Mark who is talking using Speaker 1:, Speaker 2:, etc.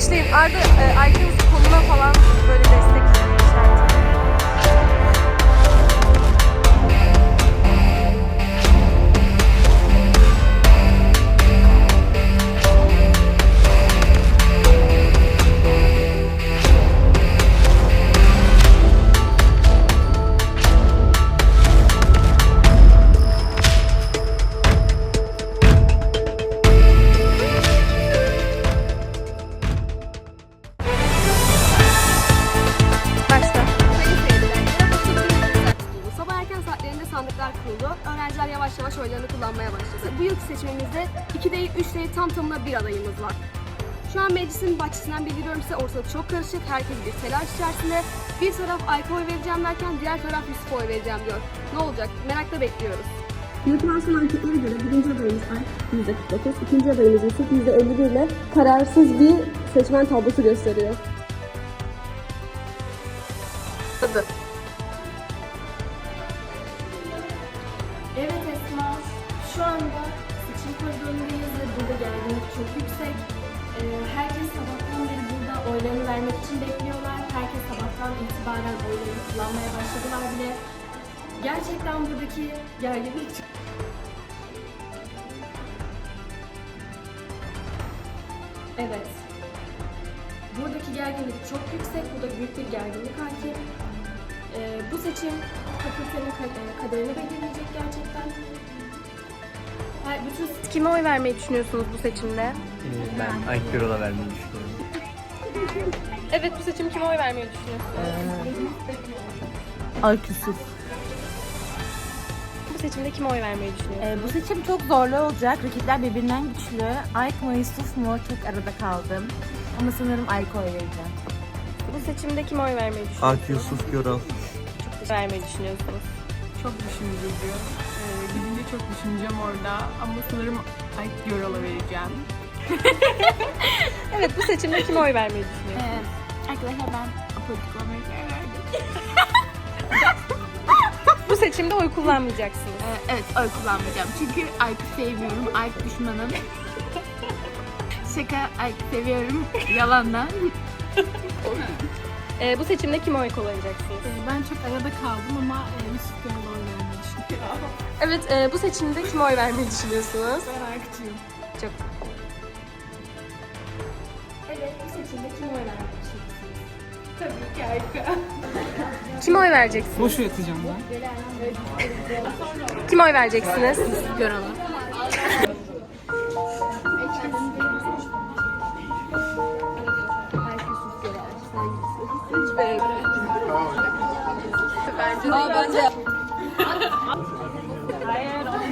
Speaker 1: Şeyin Arda e, Aykın koluna falan böyle destek
Speaker 2: yavaş yavaş oylarını kullanmaya başladı. Bu yılki seçimimizde 2 değil 3 değil tam tamına bir adayımız var. Şu an meclisin bahçesinden bildiriyorum size ortalık çok karışık. Herkes bir telaş içerisinde. Bir taraf Ayka oy vereceğim derken diğer taraf Yusuf'a oy vereceğim diyor. Ne olacak? Merakla bekliyoruz.
Speaker 3: Yürütülen son anketlere göre birinci adayımız Ay %49, ikinci adayımız Yusuf %51 ile kararsız bir seçmen tablosu gösteriyor.
Speaker 1: Hadi.
Speaker 4: Anda seçim koridorundayız ve burada gerginlik çok yüksek. Ee, herkes sabahtan beri burada oylarını vermek için bekliyorlar. Herkes sabahtan itibaren oylarını kullanmaya başladılar bile. Gerçekten buradaki gerginlik çok... Evet. Buradaki gerginlik çok yüksek. Burada büyük bir gerginlik hakim. Ee, bu seçim fakültenin e, kaderini belirleyecek gerçekten. Her, bütün
Speaker 1: Kime oy vermeyi düşünüyorsunuz bu seçimde?
Speaker 5: Ee, Ben Aykırol'a vermeyi düşünüyorum.
Speaker 1: Evet bu seçim kime oy vermeyi düşünüyorsunuz?
Speaker 6: Ayküsüz.
Speaker 1: Bu seçimde kime oy vermeyi düşünüyorsunuz?
Speaker 6: Ee, bu seçim çok zorlu olacak. Rakipler birbirinden güçlü. Ayk mı Yusuf mu çok arada kaldım. Ama sanırım Ayk'a oy vereceğim.
Speaker 1: Bu seçimde kime oy vermeyi düşünüyorsunuz?
Speaker 5: Ark Yusuf Göral.
Speaker 1: vermeyi düşünüyorsunuz?
Speaker 7: Çok düşündürücü. Ee, çok düşüneceğim orada ama sanırım Ay Yoral'a vereceğim.
Speaker 1: Evet bu seçimde kime oy vermeyi düşünüyorsunuz?
Speaker 6: Arkadaşlar ben politik olmayı verdim.
Speaker 1: Bu seçimde oy kullanmayacaksınız.
Speaker 6: evet oy kullanmayacağım. Çünkü Ayk'ı sevmiyorum. Ayk düşmanım. Şaka Ayk seviyorum. Yalandan.
Speaker 1: Ee, bu seçimde kime oy kullanacaksınız?
Speaker 7: Ben çok arada kaldım ama e, Yusuf Yoral'a oy vermeyi düşünüyorum.
Speaker 1: Evet e, bu seçimde kime oy vermeyi düşünüyorsunuz?
Speaker 7: Ben Aykçıyım.
Speaker 1: Çok
Speaker 4: evet bu seçimde kim oy vermek düşünüyorsunuz?
Speaker 7: Tabii ki Ayka.
Speaker 1: Kime oy vereceksiniz?
Speaker 7: Boş yatacağım ben.
Speaker 1: Kime oy vereceksiniz?
Speaker 6: Göralım.
Speaker 2: Aa, bence Hayır onlar.